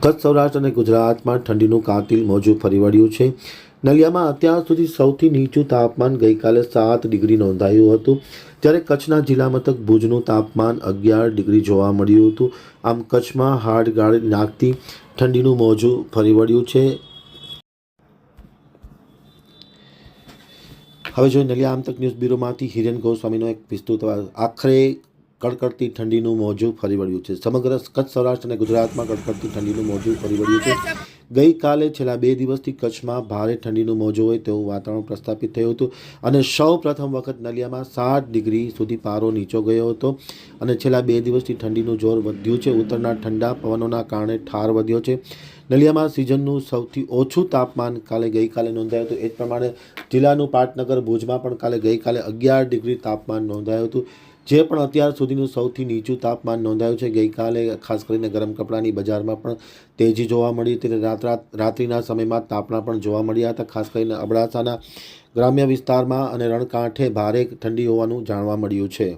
કચ્છ સૌરાષ્ટ્ર અને ગુજરાતમાં ઠંડીનું કાતિલ મોજું ફરી વળ્યું છે. નલિયામાં અત્યાર સુધી સૌથી નીચું તાપમાન ગઈકાલે સાત ડિગ્રી નોંધાયું હતું. ત્યારે કચ્છના જિલ્લા મથક ભુજનું તાપમાન અગિયાર ડિગ્રી જોવા મળ્યું હતું. આમ કચ્છમાં હાડગાળ નાખતી ઠંડીનું મોજું ફરી વળ્યું છે. હવે જોઈએ નલિયા આમતક ન્યૂઝ બ્યુરોમાંથી હિરેન ગોસ્વામીનો એક વિસ્તૃત. આખરે કડકડતી ઠંડીનું મોજું ફરી વળ્યું છે. સમગ્ર કચ્છ સૌરાષ્ટ્ર અને ગુજરાતમાં કડકડતી ઠંડીનું મોજું ફરી વળ્યું છે. ગઈકાલે છેલ્લા બે દિવસથી કચ્છમાં ભારે ઠંડીનું મોજું હોય તેવું વાતાવરણ પ્રસ્થાપિત થયું હતું અને સૌ પ્રથમ વખત નલિયામાં સાત ડિગ્રી સુધી પારો નીચો ગયો હતો અને છેલ્લા બે દિવસથી ઠંડીનું જોર વધ્યું છે. ઉત્તરના ઠંડા પવનોના કારણે ઠાર વધ્યો છે. નલિયામાં સિઝનનું સૌથી ઓછું તાપમાન કાલે ગઈકાલે નોંધાયું હતું. એ જ પ્રમાણે જિલ્લાનું પાટનગર ભુજમાં પણ કાલે ગઈકાલે અગિયાર ડિગ્રી તાપમાન નોંધાયું હતું. જે પણ અત્યાર સુધીનું સૌથી નીચું તાપમાન નોંધાયું છે, ગઈકાલે ખાસ કરીને ગરમ કપડાની બજારમાં પણ તેજી જોવા મળી હતી રાત રાત, રાત્રિના સમયમાં તાપણા પણ જોવા મળ્યા હતા, ખાસ કરીને અબડાસાના ગ્રામ્ય વિસ્તારમાં અને રણકાંઠે ભારે ઠંડી હોવાનું જાણવા મળ્યું છે.